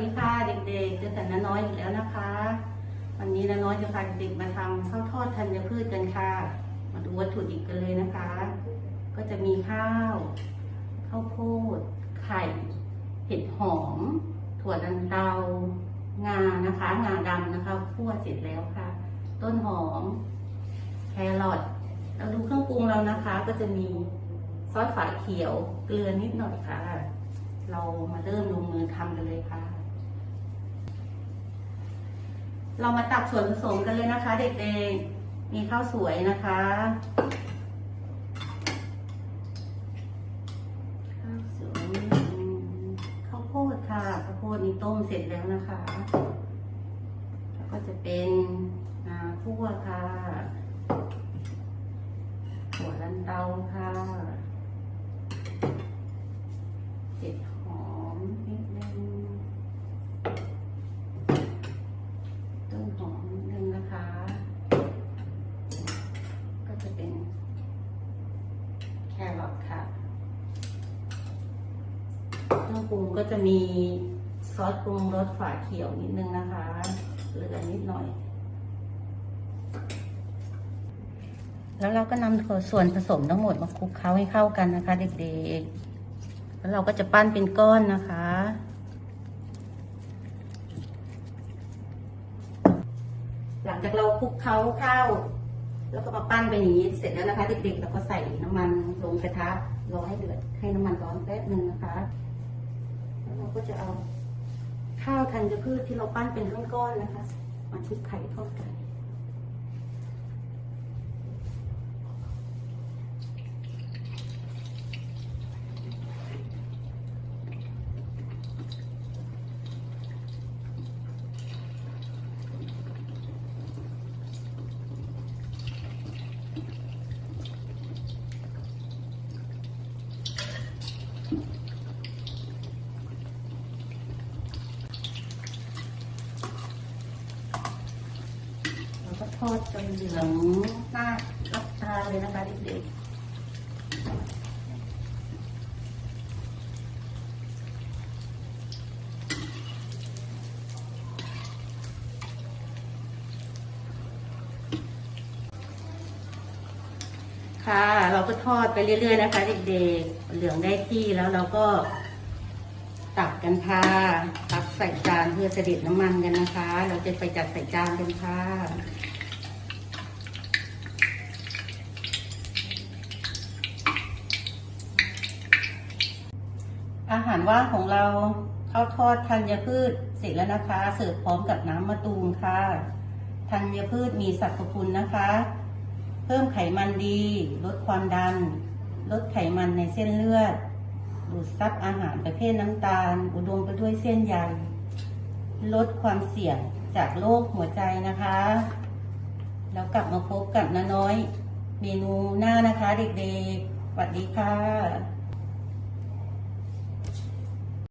ดีค่ะเด็กๆเจอกันน้าน้อยอีกแล้วนะคะ วันนี้น้าน้อยจะพาเด็กมาทำข้าวทอดธัญพืชกันค่ะ มาดูวัตถุดิบกันเลยนะคะ ก็จะมีข้าวข้าวโพด ไข่ เห็ดหอม ถั่วลันเตางานะคะ งาดำนะคะคั่วเสร็จแล้วค่ะ ต้นหอม แครอทแล้วดูเครื่องปรุงเรานะคะ ก็จะมีซอสฝาเขียวเกลือนิดหน่อยค่ะ เรามาเริ่มลงมือทำกันเลยค่ะ เรามาตักส่วนผสมกันเลยนะคะ เด็กๆ มีข้าวสวยนะคะ ข้าวสวยข้าวโพดค่ะ ข้าวโพดนี่ต้มเสร็จแล้วนะคะ แล้วก็จะเป็นอ่าคั่วค่ะหัวลันเตาค่ะเจ็ดหอมนิดนึง ต้นหอมนิดนึงนะคะ ก็จะเป็นแครอทค่ะ เครื่องปรุงก็จะมีซอสปรุงรสฝาเขียวนิดนึงนะคะเกลือนิดหน่อย แล้วเราก็นำส่วนผสมทั้งหมดมาคลุกเคล้าให้เข้ากันนะคะ เด็กๆ แล้วเราก็จะปั้นเป็นก้อนนะคะหลังจากเราคลุกเคล้าข้าว แล้วก็มาปั้นไปอย่างนี้เสร็จแล้วนะคะเด็กๆเราก็ใส่น้ำมันลงกระทะรอให้เดือดให้น้ำมันร้อนแป๊บหนึ่งนะคะ เราก็จะเอาข้าวธัญพืชที่เราปั้นเป็นก้อนๆนะคะ มาชุบไข่ทอดไก่ ทอดจนเหลืองน่ารับตาเลยนะคะเด็กๆ ค่ะ เราก็ทอดไปเรื่อย ๆ นะคะเด็กๆ เหลืองได้ที่แล้วเราก็ตักกันค่ะตักใส่จานเพื่อเสด็จน้ำมันกันนะคะ เราจะไปจัดใส่จานกันค่ะ อาหารว่างของเราข้าวทอดธัญพืชเสร็จแล้วนะคะ เสิร์ฟพร้อมกับน้ำมะตูมค่ะธัญพืชมีสรรพคุณนะคะ เพิ่มไขมันดี ลดความดัน ลดไขมันในเส้นเลือด ดูดซับอาหารประเภทน้ำตาล อุดมไปด้วยเส้นใยลดความเสี่ยงจากโรคหัวใจนะคะ แล้วกลับมาพบกับน้าน้อย เมนูหน้านะคะเด็กๆสวัสดีค่ะ